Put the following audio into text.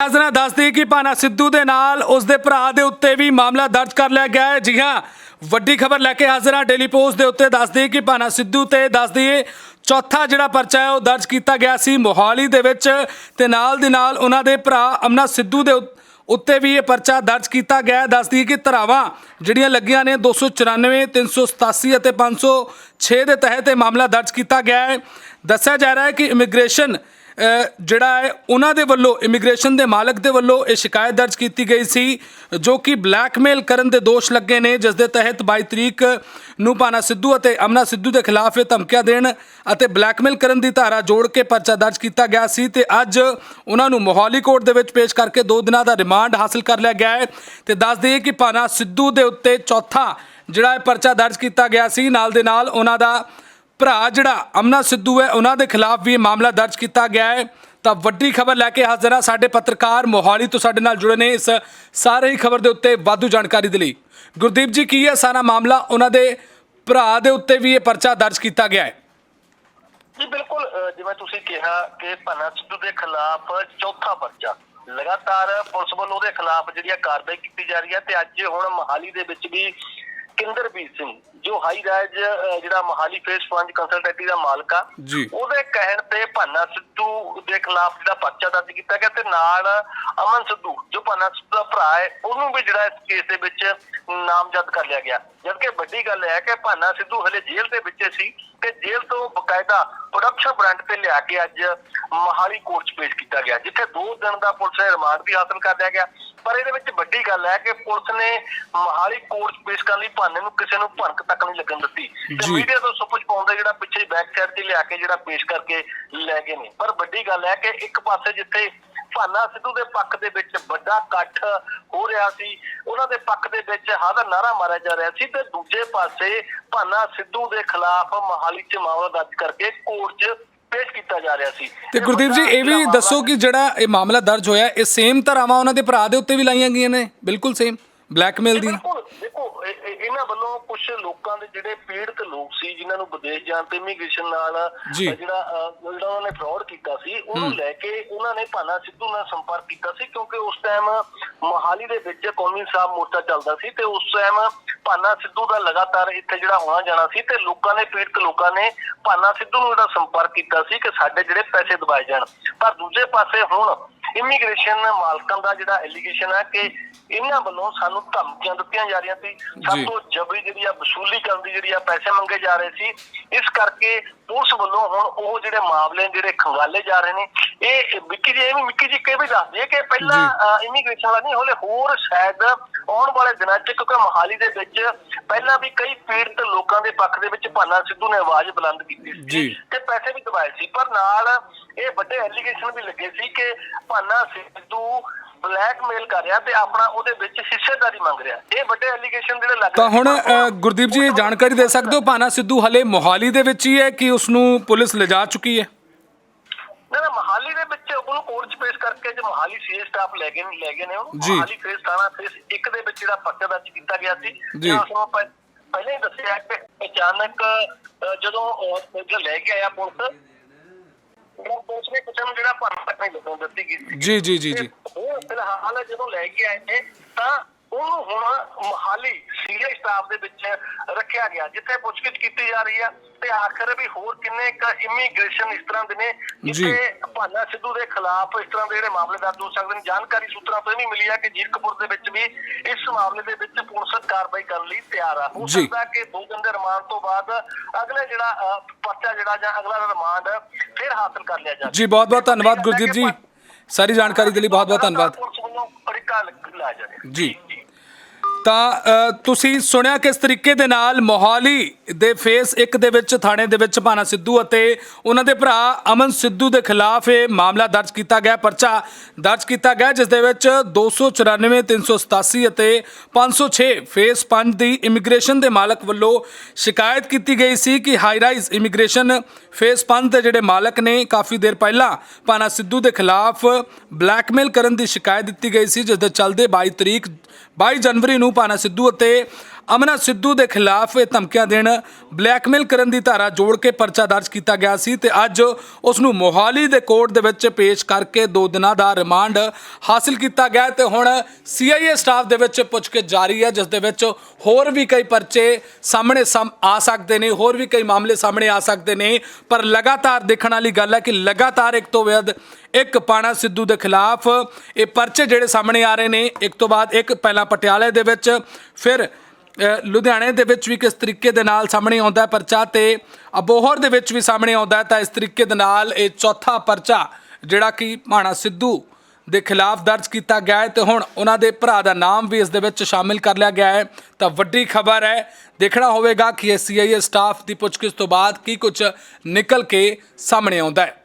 ਨਜ਼ਰਾਂ ਦੱਸਦੀ ਕਿ ਪਾਨਾ ਸਿੱਧੂ ਦੇ ਨਾਲ ਉਸ ਦੇ ਭਰਾ ਦੇ ਉੱਤੇ ਵੀ ਮਾਮਲਾ ਦਰਜ ਕਰ ਲਿਆ ਗਿਆ ਹੈ। ਜੀ ਹਾਂ, ਵੱਡੀ ਖਬਰ ਲੈ ਕੇ ਹਾਜ਼ਰ ਹਾਂ। ਡੇਲੀ ਪੋਸਟ ਦੇ ਉੱਤੇ ਦੱਸਦੀ ਕਿ ਪਾਨਾ ਸਿੱਧੂ ਤੇ ਦੱਸਦੀ ਹੈ, ਚੌਥਾ ਜਿਹੜਾ ਪਰਚਾ ਹੈ ਉਹ ਦਰਜ ਕੀਤਾ ਗਿਆ ਸੀ ਮੋਹਾਲੀ ਦੇ ਵਿੱਚ ਤੇ ਨਾਲ ਦੀ ਨਾਲ ਉਹਨਾਂ ਦੇ ਭਰਾ ਅਮਨਾ ਸਿੱਧੂ ਦੇ ਉੱਤੇ ਵੀ ਇਹ ਪਰਚਾ ਦਰਜ ਕੀਤਾ ਗਿਆ ਦੱਸਦੀ ਹੈ ਕਿ ਧਰਾਵਾਂ ਜਿਹੜੀਆਂ ਲੱਗੀਆਂ ਨੇ 294 387 ਅਤੇ 506 ਦੇ ਤਹਿਤ ਇਹ ਮਾਮਲਾ ਦਰਜ ਕੀਤਾ ਗਿਆ ਹੈ। ਦੱਸਿਆ ਜਾ ਰਿਹਾ ਹੈ ਕਿ ਇਮੀਗ੍ਰੇਸ਼ਨ ਜਿਹੜਾ ਹੈ, ਉਹਨਾਂ ਦੇ ਵੱਲੋਂ ਇਮੀਗ੍ਰੇਸ਼ਨ ਦੇ ਮਾਲਕ ਦੇ ਵੱਲੋਂ ਇਹ ਸ਼ਿਕਾਇਤ ਦਰਜ ਕੀਤੀ ਗਈ ਸੀ, ਜੋ ਕਿ ਬਲੈਕਮੇਲ ਕਰਨ ਦੇ ਦੋਸ਼ ਲੱਗੇ ਨੇ, ਜਿਸ ਦੇ ਤਹਿਤ 22 ਤਰੀਕ ਨੂੰ ਪਾਨਾ ਸਿੱਧੂ ਅਤੇ ਅਮਨਾ ਸਿੱਧੂ ਦੇ ਖਿਲਾਫ ਇਹ ਧਮਕੀਆਂ ਦੇਣ ਅਤੇ ਬਲੈਕਮੇਲ ਕਰਨ ਦੀ ਧਾਰਾ ਜੋੜ ਕੇ ਪਰਚਾ ਦਰਜ ਕੀਤਾ ਗਿਆ ਸੀ ਤੇ ਅੱਜ ਉਹਨਾਂ ਨੂੰ ਮੋਹਾਲੀ ਕੋਰਟ ਦੇ ਵਿੱਚ ਪੇਸ਼ ਕਰਕੇ 2 ਦਿਨਾਂ ਦਾ ਰਿਮਾਂਡ ਹਾਸਲ ਕਰ ਲਿਆ ਗਿਆ ਹੈ ਤੇ ਦੱਸ ਦਈਏ ਕਿ ਪਾਨਾ ਸਿੱਧੂ ਦੇ ਉੱਤੇ ਚੌਥਾ ਜਿਹੜਾ ਇਹ ਪਰਚਾ ਦਰਜ ਕੀਤਾ ਗਿਆ ਸੀ, ਨਾਲ ਦੇ ਨਾਲ ਉਹਨਾਂ ਦਾ ਭਰਾ ਜਿਹੜਾ ਅਮਨਾ ਸਿੱਧੂ ਹੈ, ਉਹਨਾਂ ਦੇ ਖਿਲਾਫ ਵੀ ਮਾਮਲਾ ਦਰਜ ਕੀਤਾ ਗਿਆ ਹੈ। ਤਾਂ ਵੱਡੀ ਖਬਰ ਲੈ ਕੇ ਹਾਜ਼ਰ ਹਾਂ ਸਾਡੇ ਪੱਤਰਕਾਰ ਮੋਹਾਲੀ ਤੋਂ ਸਾਡੇ ਨਾਲ ਜੁੜੇ ਨੇ ਇਸ ਸਾਰੇ ਹੀ ਖਬਰ ਦੇ ਉੱਤੇ ਵਾਧੂ ਜਾਣਕਾਰੀ ਦੇ ਲਈ। ਗੁਰਦੀਪ ਜੀ, ਕੀ ਹੈ ਸਾਰਾ ਮਾਮਲਾ ਉਹਨਾਂ ਦੇ ਭਰਾ ਦੇ ਉੱਤੇ ਵੀ ਇਹ ਪਰਚਾ ਦਰਜ ਕੀਤਾ ਗਿਆ ਹੈ? ਜੀ, ਬਿਲਕੁਲ ਜਿਵੇਂ ਤੁਸੀਂ ਕਿਹਾ ਕਿ ਭਨਾ ਸਿੱਧੂ ਦੇ ਖਿਲਾਫ ਚੌਥਾ ਪਰਚਾ। ਲਗਾਤਾਰ ਪੁਲਿਸ ਵੱਲੋਂ ਉਹਦੇ ਖਿਲਾਫ ਜਿਹੜੀ ਕਾਰਵਾਈ ਕੀਤੀ ਜਾ ਰਹੀ ਹੈ ਤੇ ਅੱਜ ਹੁਣ ਮਹਾਲੀ ਦੇ ਵਿੱਚ ਵੀ ਕਿੰਦਰਬੀਰ ਸਿੰਘ ਜੋ ਹਾਈ ਰਾਜ ਜਿਹੜਾ ਮਹਾਲੀ ਫੇਸ 5 ਕੰਸਲਟੈਂਟੀ ਦਾ ਮਾਲਕ ਆ। ਉਹਦੇ ਕਹਿਣ ਤੇ ਭਨਾ ਸਿੱਧੂ ਦੇ ਖਿਲਾਫ ਜਿਹੜਾ ਪਰਚਾ ਦਰਜ ਕੀਤਾ ਗਿਆ ਤੇ ਨਾਲ ਅਮਨ ਸਿੱਧੂ ਜੋ ਭਨਾ ਸਿੱਧੂ ਦਾ ਭਰਾ ਹੈ ਉਹਨੂੰ ਵੀ ਜਿਹੜਾ ਇਸ ਕੇਸ ਦੇ ਵਿੱਚ ਨਾਮਜ਼ਦ ਕਰ ਲਿਆ ਗਿਆ ਜਦਕਿ ਵੱਡੀ ਗੱਲ ਇਹ ਹੈ ਕਿ ਭਾਨਾ ਸਿੱਧੂ ਹਲੇ ਜੇਲ੍ਹ ਦੇ ਵਿੱਚ ਸੀ ਤੇ ਜੇਲ੍ਹ ਤੋਂ ਬਕਾਇਦਾ ਪ੍ਰੋਡਕਸ਼ਨ ਬ੍ਰਾਂਡ ਤੇ ਲਿਆ ਕੇ ਅੱਜ ਮਹਾਲੀ ਕੋਰਟ 'ਚ ਪੇਸ਼ ਕੀਤਾ ਗਿਆ ਜਿੱਥੇ 2 ਦਿਨ ਦਾ ਪੁਲਿਸ ਨੇ ਰਿਮਾਂਡ ਵੀ ਹਾਸਲ ਕਰ ਲਿਆ ਗਿਆ। ਪਰ ਇਹਦੇ ਵਿੱਚ ਵੱਡੀ ਗੱਲ ਹੈ ਕਿ ਪੁਲਿਸ ਨੇ ਮਹਾਲੀ ਕੋਰਟ 'ਚ ਪੇਸ਼ ਕਰਨ ਲਈ ਭਾਨੇ ਨੂੰ ਕਿਸੇ ਨੂੰ ਭਣਕ ਤੱਕ ਨਹੀਂ ਲੱਗਣ ਦਿੱਤੀ। ਤੇ। ਮੀਡੀਆ ਤੋਂ ਸਭ ਕੁਝ ਪਾਉਂਦਾ ਜਿਹੜਾ ਪਿੱਛੇ ਬੈਕ ਸਾਈਡ ਤੇ ਲਿਆ ਕੇ ਜਿਹੜਾ ਪੇਸ਼ ਕਰਕੇ ਲੈ ਗਏ ਨੇ। ਪਰ ਵੱਡੀ ਗੱਲ ਹੈ ਕਿ ਇੱਕ ਪਾਸੇ ਜਿੱਥੇ ਭਾਨਾ ਸਿੱਧੂ ਦੇ ਪੱਖ ਦੇ ਵਿੱਚ ਵੱਡਾ ਇਕੱਠ ਹੋ ਰਿਹਾ ਸੀ। ਉਹਨਾਂ ਦੇ ਪੱਖ ਦੇ ਵਿੱਚ ਹਾਂ ਦਾ ਨਾਰਾ ਮਾਰਿਆ ਜਾ ਰਿਹਾ ਸੀ ਤੇ ਦੂਜੇ ਪਾਸੇ ਭਾਨਾ ਸਿੱਧੂ ਦੇ ਖਿਲਾਫ ਮਹਾਲੀ 'ਚ ਮਾਮਲਾ ਦਰਜ ਕਰਕੇ ਕੋਰਟ 'ਚ ਪੇਸ਼ ਕੀਤਾ ਜਾ ਰਿਹਾ ਸੀ। ਤੇ ਗੁਰਦੀਪ ਜੀ ਇਹ ਵੀ ਦੱਸੋ ਕਿ ਜਿਹੜਾ ਇਹ ਮਾਮਲਾ ਦਰਜ ਹੋਇਆ ਇਹ ਸੇਮ ਧਾਰਾਵਾਂ ਉਹਨਾਂ ਦੇ ਭਰਾ ਦੇ ਉੱਤੇ ਵੀ ਲਾਈਆਂ ਗਈਆਂ ਨੇ? ਬਿਲਕੁਲ ਸੇਮ ਬਲੈਕਮੇਲ ਦੀਆਂ ਬਿਲਕੁਲ ਦੇਖੋ ਇਹ- ਇਹ- ਇਹਨਾਂ ਵੱਲੋਂ ਕੁਝ ਲੋਕਾਂ ਦੇ ਜਿਹੜੇ ਪੀੜਤ ਲੋਕ ਸੀ ਜਿਨ੍ਹਾਂ ਨੂੰ ਵਿਦੇਸ਼ ਜਾਣ ਤੇ ਇਮੀਗ੍ਰੇਸ਼ਨ ਨਾਲ ਜਿਹੜਾ ਜਿਹੜਾ ਉਹਨਾਂ ਨੇ ਫਰਾਡ ਕੀਤਾ ਸੀ ਉਹਨੂੰ ਲੈ ਕੇ ਉਹਨਾਂ ਨੇ ਭਾਨਾ ਸਿੱਧੂ ਨਾਲ ਸੰਪਰਕ ਕੀਤਾ ਸੀ ਕਿਉਂਕਿ ਉਸ ਟਾਈਮ ਮੋਹਾਲੀ ਦੇ ਵਿੱਚ ਕੌਮੀ ਸਾਹਿਬ ਮੋਰਚਾ ਚੱਲਦਾ ਸੀ ਤੇ ਉਸ ਟਾਈਮ ਭਾਨਾ ਸਿੱਧੂ ਦਾ ਲਗਾਤਾਰ ਇੱਥੇ ਜਿਹੜਾ ਹੋਣਾ ਜਾਣਾ ਸੀ ਤੇ ਲੋਕਾਂ ਨੇ ਪੀੜਤ ਲੋਕਾਂ ਨੇ ਭਾਨਾ ਸਿੱਧੂ ਨੂੰ ਜਿਹੜਾ ਸੰਪਰਕ ਕੀਤਾ ਸੀ ਕਿ ਸਾਡੇ ਜਿਹੜੇ ਪੈਸੇ ਦਬਾਏ ਜਾਣ। ਪਰ ਦੂਜੇ ਪਾਸੇ ਹੁਣ ਇਮੀਗ੍ਰੇਸ਼ਨ ਮਾਲਕਾਂ ਦਾ ਜਿਹੜਾ ਐਲੀਗੇਸ਼ਨ ਹੈ ਕਿ ਇਹਨਾਂ ਵੱਲੋਂ ਸਾਨੂੰ ਧਮਕੀਆਂ ਦਿੱਤੀਆਂ ਜਾ ਰਹੀਆਂ ਸੀ ਜੀ। ਸਾਤੋਂ ਜਬਰੀ ਜਿਹੜੀ ਆ ਵਸੂਲੀ ਕਰਨ ਦੀ ਜਿਹੜੀ ਆ ਪੈਸੇ ਮੰਗੇ ਜਾ ਰਹੇ ਸੀ ਇਸ ਕਰਕੇ ਪੁਲਿਸ ਵੱਲੋਂ ਹੁਣ ਉਹ ਜਿਹੜੇ ਮਾਮਲੇ ਨੇ ਜਿਹੜੇ ਖੰਗਾਲੇ ਜਾ ਰਹੇ ਨੇ ਇਹ ਮਿੱਕੀ ਜੀ ਇਹ ਵੀ ਮਿੱਕੀ ਜੀ ਇਹ ਵੀ ਦੱਸ ਦਈਏ ਕਿ ਪਹਿਲਾਂ ਇਮੀਗ੍ਰੇਸ਼ਨ ਵਾਲਾ ਨਹੀਂ ਹਲੇ ਹੋਰ ਸ਼ਾਇਦ ਆਉਣ ਵਾਲੇ ਦਿਨਾਂ 'ਚ ਕਿਉਂਕਿ ਮੋਹਾਲੀ ਦੇ ਵਿੱਚ ਪਹਿਲਾਂ ਵੀ ਕਈ ਪੀੜਤ ਲੋਕਾਂ ਦੇ ਪੱਖ ਦੇ ਵਿੱਚ ਭਾਨਾ ਸਿੱਧੂ ਨੇ ਆਵਾਜ਼ ਬੁਲੰਦ ਕੀਤੀ ਸੀ। ਤੇ ਪੈਸੇ ਵੀ ਦਵਾਏ ਸੀ। ਪਰ ਨਾਲ ਇਹ ਵੱਡੇ ਐਲੀਗੇਸ਼ਨ ਵੀ ਲੱਗੇ ਸੀ ਕਿ ਭਾਨਾ ਸਿੱਧੂ ਬਲੈਕਮੇਲ ਕਰ ਰਿਹਾ ਤੇ ਆਪਣਾ ਉਹਦੇ ਵਿੱਚ ਹਿੱਸੇਦਾਰੀ ਮੰਗ ਰਿਹਾ। ਇਹ ਵੱਡੇ ਐਲੀਗੇਸ਼ਨ ਜਿਹੜੇ ਲੱਗ ਤਾਂ ਹੁਣ ਗੁਰਦੀਪ ਜੀ ਜਾਣਕਾਰੀ ਦੇ ਸਕਦੇ ਹੋ ਪਾਨਾ ਸਿੱਧੂ ਹਲੇ ਮੋਹਾਲੀ ਦੇ ਵਿੱਚ ਹੀ ਹੈ ਕਿ ਉਸ ਨੂੰ ਪੁਲਿਸ ਲਿਜਾ ਚੁੱਕੀ ਹੈ ਨਾ ਨਾ ਮਹਾਲੀ ਦੇ ਵਿੱਚ ਉਹਨੂੰ ਕੋਰਟ 'ਚ ਪੇਸ਼ ਕਰਕੇ ਜੇ ਮਹਾਲੀ ਸੀਏ ਸਟਾਫ ਲੈ ਗਏ ਲੈ ਗਏ ਨੇ ਉਹਨੂੰ ਜੀ। ਮਹਾਲੀ ਫੇਸ ਥਾਣਾ ਫੇਸ ਇੱਕ ਦੇ ਵਿੱਚ ਜਿਹੜਾ ਪਰਚਾ ਦਰਜ ਕੀਤਾ ਗਿਆ ਸੀ ਜੀ। ਤੇ ਉਸ ਨੂੰ ਪਹਿ- ਪਹਿਲਾਂ ਹੀ ਦੱਸਿਆ ਕਿ ਅਚਾਨਕ ਅ, ਜਦੋਂ ਜੋ ਲੈ ਕੇ ਆਇਆ ਪੁਲਿਸ ਉਹ ਪੁਲਿਸ ਨੇ ਕਿਸੇ ਨੂੰ ਜਿਹੜਾ ਭਰਨ ਤੱਕ ਨਹੀਂ ਲੱਗਣ ਦਿੱਤੀ ਗਈ ਸੀ ਜੀ ਜੀ ਜੀ ਜੀ ਉਹ ਫਿਲਹਾਲ ਜਦੋਂ ਲੈ ਕੇ ਆਏ ਨੇ ਤਾਂ ਉਹਨੂੰ ਹੁਣ ਮਹਾਲੀ ਸੀਨੀਅਰ ਸਟਾਫ ਦੇ ਵਿੱਚ ਰੱਖਿਆ ਗਿਆ ਜਿੱਥੇ ਪੁੱਛਗਿੱਛ ਕੀਤੀ ਜਾ ਰਹੀ ਆ ਤੇ ਆਖਰ ਵੀ ਹੋਰ ਕਿੰਨੇ ਕ ਇਮੀਗ੍ਰੇਸ਼ਨ ਇਸ ਤਰ੍ਹਾਂ ਦੇ ਨੇ ਜਿੱਥੇ ਭਾਨਾ ਸਿੱਧੂ ਦੇ ਖਿਲਾਫ ਇਸ ਤਰ੍ਹਾਂ ਦੇ ਜਿਹੜੇ ਮਾਮਲੇ ਦਰਜ ਹੋ ਸਕਦੇ ਨੇ ਜਾਣਕਾਰੀ ਸੂਤਰਾਂ ਤੋਂ ਇਹ ਵੀ ਮਿਲੀ ਆ ਕਿ ਜੀਰਕਪੁਰ ਦੇ ਵਿੱਚ ਵੀ ਇਸ ਮਾਮਲੇ ਦੇ ਵਿੱਚ ਪੁਲਿਸ ਕਾਰਵਾਈ ਕਰਨ ਲਈ ਤਿਆਰ ਆ। ਹੋ। ਸਕਦਾ ਕਿ ਦੋ ਦਿਨ ਦੇ ਰਿਮਾਂਡ ਤੋਂ ਬਾਅਦ ਅਗਲੇ ਜਿਹੜਾ ਪਰਚਾ ਜਿਹੜਾ ਜਾਂ ਅਗਲਾ ਰਿਮਾਂਡ ਫਿਰ ਹਾਸਲ ਕਰ ਲਿਆ ਜਾਵੇ। ਜੀ ਬਹੁਤ ਬਹੁਤ ਧੰਨਵਾਦ ਗੁਰਦੀਪ ਜੀ। ਸਾਰੀ ਜਾਣਕਾਰੀ ਦੇ ਲਈ ਬਹੁਤ ਬਹੁਤ ਧੰਨਵਾਦ। ਜੀ। ਤਾਂ ਤੁਸੀਂ ਸੁਣਿਆ ਕਿਸ ਤਰੀਕੇ ਦੇ ਨਾਲ ਮੋਹਾਲੀ ਦੇ ਫੇਸ 1 ਦੇ ਵਿੱਚ, ਥਾਣੇ ਦੇ ਵਿੱਚ ਭਾਨਾ ਸਿੱਧੂ ਅਤੇ ਉਹਨਾਂ ਦੇ ਭਰਾ ਅਮਨ ਸਿੱਧੂ ਦੇ ਖਿਲਾਫ ਇਹ ਮਾਮਲਾ ਦਰਜ ਕੀਤਾ ਗਿਆ, ਪਰਚਾ ਦਰਜ ਕੀਤਾ ਗਿਆ, ਜਿਸ ਦੇ ਵਿੱਚ 294 387 ਅਤੇ 506 ਫੇਸ 5 ਦੀ ਇਮੀਗ੍ਰੇਸ਼ਨ ਦੇ ਮਾਲਕ ਵੱਲੋਂ ਸ਼ਿਕਾਇਤ ਕੀਤੀ ਗਈ ਸੀ ਕਿ ਹਾਈ ਰਾਈਜ਼ ਇਮੀਗ੍ਰੇਸ਼ਨ ਫੇਸ 5 ਦੇ ਜਿਹੜੇ ਮਾਲਕ ਨੇ, ਕਾਫੀ ਦੇਰ ਪਹਿਲਾਂ ਭਾਨਾ ਸਿੱਧੂ ਦੇ ਖਿਲਾਫ ਬਲੈਕਮੇਲ ਕਰਨ ਦੀ ਸ਼ਿਕਾਇਤ ਦਿੱਤੀ ਗਈ ਸੀ, ਜਿਸ ਦੇ ਚੱਲਦੇ 22 ਤਰੀਕ 22 ਜਨਵਰੀ ਨੂੰ ਭਾਨਾ ਸਿੱਧੂ ਅਤੇ ਅਮਨਾ ਸਿੱਧੂ ਦੇ ਖਿਲਾਫ ਇਹ ਧਮਕੀਆਂ ਦੇਣ ਬਲੈਕਮੇਲ ਕਰਨ ਦੀ ਧਾਰਾ ਜੋੜ ਕੇ ਪਰਚਾ ਦਰਜ ਕੀਤਾ ਗਿਆ ਸੀ ਤੇ ਅੱਜ ਉਸ ਨੂੰ ਮੋਹਾਲੀ ਦੇ ਕੋਰਟ ਦੇ ਵਿੱਚ ਪੇਸ਼ ਕਰਕੇ 2 ਦਿਨਾਂ ਦਾ ਰਿਮਾਂਡ ਹਾਸਲ ਕੀਤਾ ਗਿਆ ਤੇ ਹੁਣ ਸੀਆਈਏ ਸਟਾਫ ਦੇ ਵਿੱਚ ਪੁੱਛਗਿੱਛ ਜਾਰੀ ਹੈ, ਜਿਸ ਦੇ ਵਿੱਚ ਹੋਰ ਵੀ ਕਈ ਪਰਚੇ ਸਾਹਮਣੇ ਸਮ ਆ ਸਕਦੇ ਨੇ, ਹੋਰ ਵੀ ਕਈ ਮਾਮਲੇ ਸਾਹਮਣੇ ਆ ਸਕਦੇ ਨੇ, ਪਰ ਲਗਾਤਾਰ ਦੇਖਣ ਵਾਲੀ ਗੱਲ ਹੈ ਕਿ ਲਗਾਤਾਰ ਇੱਕ ਤੋਂ ਬਾਅਦ ਇੱਕ ਪਾਣਾ ਸਿੱਧੂ ਦੇ ਖਿਲਾਫ ਇਹ ਪਰਚੇ ਜਿਹੜੇ ਸਾਹਮਣੇ ਆ ਰਹੇ ਨੇ, ਇੱਕ ਤੋਂ ਬਾਅਦ ਇੱਕ ਪਹਿਲਾਂ ਪਟਿਆਲੇ ਦੇ ਵਿੱਚ, ਫਿਰ ਲੁਧਿਆਣੇ ਦੇ ਵਿੱਚ ਵੀ ਕਿਸ ਤਰੀਕੇ ਦੇ ਨਾਲ ਸਾਹਮਣੇ ਆਉਂਦਾ ਹੈ ਪਰਚਾ ਤੇ ਅਬੋਹਰ ਦੇ ਵਿੱਚ ਵੀ ਸਾਹਮਣੇ ਆਉਂਦਾ ਤਾਂ ਇਸ ਤਰੀਕੇ ਦੇ ਨਾਲ ਇਹ ਚੌਥਾ ਪਰਚਾ ਜਿਹੜਾ ਕਿ ਭਾਣਾ ਸਿੱਧੂ ਦੇ ਖਿਲਾਫ ਦਰਜ ਕੀਤਾ ਗਿਆ ਹੈ ਤੇ ਹੁਣ ਉਹਨਾਂ ਦੇ ਭਰਾ ਦਾ ਨਾਮ ਵੀ ਇਸ ਦੇ ਵਿੱਚ ਸ਼ਾਮਿਲ ਕਰ ਲਿਆ ਗਿਆ ਹੈ। ਤਾਂ ਵੱਡੀ ਖਬਰ ਹੈ, ਦੇਖਣਾ ਹੋਵੇਗਾ ਕਿ ਇਹ ਸੀਆਈਏ ਸਟਾਫ ਦੀ ਪੁੱਛਗਿੱਛ ਤੋਂ ਬਾਅਦ ਕੀ ਕੁਝ ਨਿਕਲ ਕੇ ਸਾਹਮਣੇ ਆਉਂਦਾ ਹੈ।